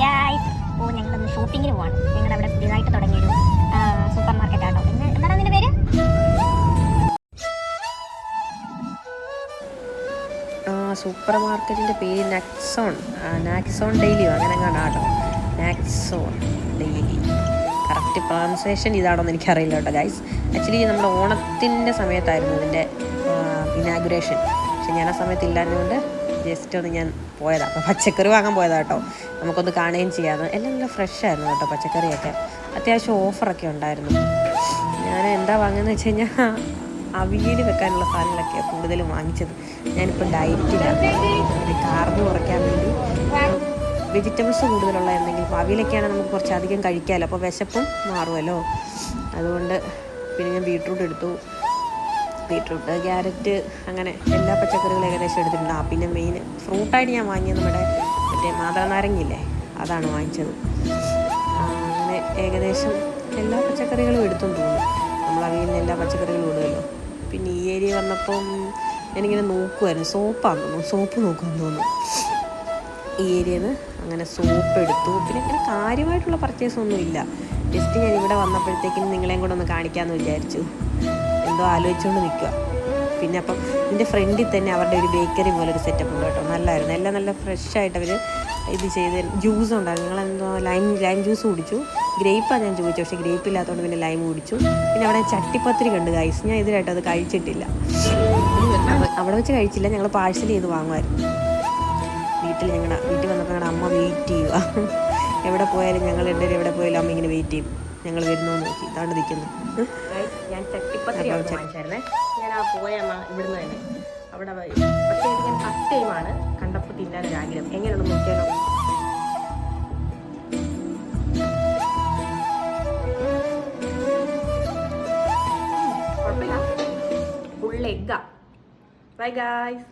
Hi guys ഷോപ്പിങ്ങിന് പോവാണ്. ഞങ്ങളുടെ അവിടെ പുതിയതായിട്ട് തുടങ്ങിയൊരു സൂപ്പർ മാർക്കറ്റ് ആട്ടോ. എന്ന് എന്താണ് അതിന്റെ പേര്? സൂപ്പർ മാർക്കറ്റിന്റെ പേര് നാക്സോൺ നാക്സോൺ ഡെയിലിയോ അങ്ങനെ കാണാട്ടോ നാക്സോൺ ഡെയിലി കറക്റ്റ് പ്രൊണൗൺസിയേഷൻ ഇതാണോന്ന് എനിക്കറിയില്ല കേട്ടോ ഗൈസ് ആക്ച്വലി നമ്മുടെ ഓണത്തിന്റെ സമയത്തായിരുന്നു ഇതിന്റെ ഇനാഗുറേഷൻ പക്ഷെ ഞാൻ ആ സമയത്ത് ഇല്ലാഞ്ഞുകൊണ്ട് ജസ്റ്റ് ഒന്ന് ഞാൻ പോയതാണ് അപ്പോൾ പച്ചക്കറി വാങ്ങാൻ പോയതാണ് കേട്ടോ. നമുക്കൊന്ന് കാണുകയും ചെയ്യാം എല്ലാം നല്ല ഫ്രഷ് ആയിരുന്നു കേട്ടോ പച്ചക്കറിയൊക്കെ. അത്യാവശ്യം ഓഫറൊക്കെ ഉണ്ടായിരുന്നു. ഞാൻ എന്താ വാങ്ങുന്നത് വെച്ച് കഴിഞ്ഞാൽ അവിയൽ വെക്കാനുള്ള സാധനങ്ങളൊക്കെയാണ് കൂടുതലും വാങ്ങിച്ചത്. ഞാനിപ്പോൾ ഡയറ്റിലാണ് കാർബ് കുറയ്ക്കാൻ വേണ്ടി. വെജിറ്റബിൾസ് കൂടുതലുള്ള എന്തെങ്കിലും. അവിയലൊക്കെയാണെങ്കിൽ നമുക്ക് കുറച്ച് അധികം കഴിക്കാമല്ലോ അപ്പോൾ വിശപ്പും മാറുമല്ലോ അതുകൊണ്ട് പിന്നെ ഞാൻ ബീട്രൂട്ട് എടുത്തു. ബീട്രൂട്ട് ക്യാരറ്റ് അങ്ങനെ എല്ലാ പച്ചക്കറികളും ഏകദേശം എടുത്തിട്ടുണ്ട്. പിന്നെ മെയിൻ ഫ്രൂട്ടായിട്ട് ഞാൻ വാങ്ങിയത് നമ്മുടെ മറ്റേ മാതളനാരങ്ങയില്ലേ? അതാണ് വാങ്ങിച്ചത്. അങ്ങനെ ഏകദേശം എല്ലാ പച്ചക്കറികളും എടുത്തെന്ന് തോന്നുന്നു. നമ്മൾ നിന്ന് എല്ലാ പച്ചക്കറികളും ഇടുമല്ലോ. പിന്നെ ഈ ഏരിയ വന്നപ്പം ഞാനിങ്ങനെ നോക്കുമായിരുന്നു സോപ്പാന്ന് തോന്നുന്നു. സോപ്പ് നോക്കുമെന്ന് തോന്നുന്നു. ഈ ഏരിയയിൽ നിന്ന് അങ്ങനെ സോപ്പ് എടുത്തു. പിന്നെ അങ്ങനെ കാര്യമായിട്ടുള്ള പർച്ചേസ് ഒന്നും ഇല്ല ജസ്റ്റ് ഞാൻ ഇവിടെ വന്നപ്പോഴത്തേക്കും നിങ്ങളെയും കൂടെ ഒന്ന് കാണിക്കാമെന്ന് വിചാരിച്ചു. എന്തോ ആലോചിച്ചുകൊണ്ട് നിൽക്കുക പിന്നെ അപ്പം ഇതിന്റെ ഫ്രണ്ടിൽ തന്നെ അവരുടെ ഒരു ബേക്കറി പോലെ ഒരു സെറ്റപ്പ് ഉണ്ട് കേട്ടോ. നല്ലായിരുന്നു. എല്ലാം നല്ല ഫ്രഷ് ആയിട്ട് അവർ ഇത് ചെയ്ത് ജ്യൂസ് ഉണ്ടായിരുന്നു. ഞങ്ങളെന്തോ ലൈം ലൈം ജ്യൂസ് കുടിച്ചു. ഗ്രേപ്പാണ് ഞാൻ ചോദിച്ചത് പക്ഷേ ഗ്രേപ്പ് ഇല്ലാത്തതുകൊണ്ട് പിന്നെ ലൈം കുടിച്ചു. പിന്നെ അവിടെ ചട്ടിപ്പത്തിരി കണ്ട് കഴിച്ചു ഞാൻ ഇതിലായിട്ട് അത് കഴിച്ചിട്ടില്ല. അവ- അവിടെ വെച്ച് കഴിച്ചില്ല. ഞങ്ങൾ പാഴ്സൽ ചെയ്ത് വാങ്ങുമായിരുന്നു വീട്ടിൽ ഞങ്ങളുടെ വീട്ടിൽ വന്നപ്പോൾ ഞങ്ങളുടെ അമ്മ വെയിറ്റ് ചെയ്യുക എവിടെ പോയാലും ഞങ്ങൾ എന്റെ എവിടെ പോയാലും അമ്മ ഇങ്ങനെ വെയിറ്റ് ചെയ്യും. ഞങ്ങൾ വരുന്നു നോക്കി. ഇതാണ്ട് നിൽക്കുന്നു ഞാൻ ചട്ടിപ്പത്തിരി അവിടെ വാങ്ങിച്ചായിരുന്നേ. ഞാൻ ആ പോയ അമ്മ ഇവിടുന്ന് തന്നെ. അവിടെ പക്ഷേ ഞാൻ ഫസ്റ്റ് ടൈമാണ് കണ്ടപ്പോൾ തിന്നാനൊരു ആഗ്രഹം. എങ്ങനെയുണ്ടെന്ന് നോക്കിയാലോ? കുഴപ്പമില്ല. Full എഗ്ഗാ bye guys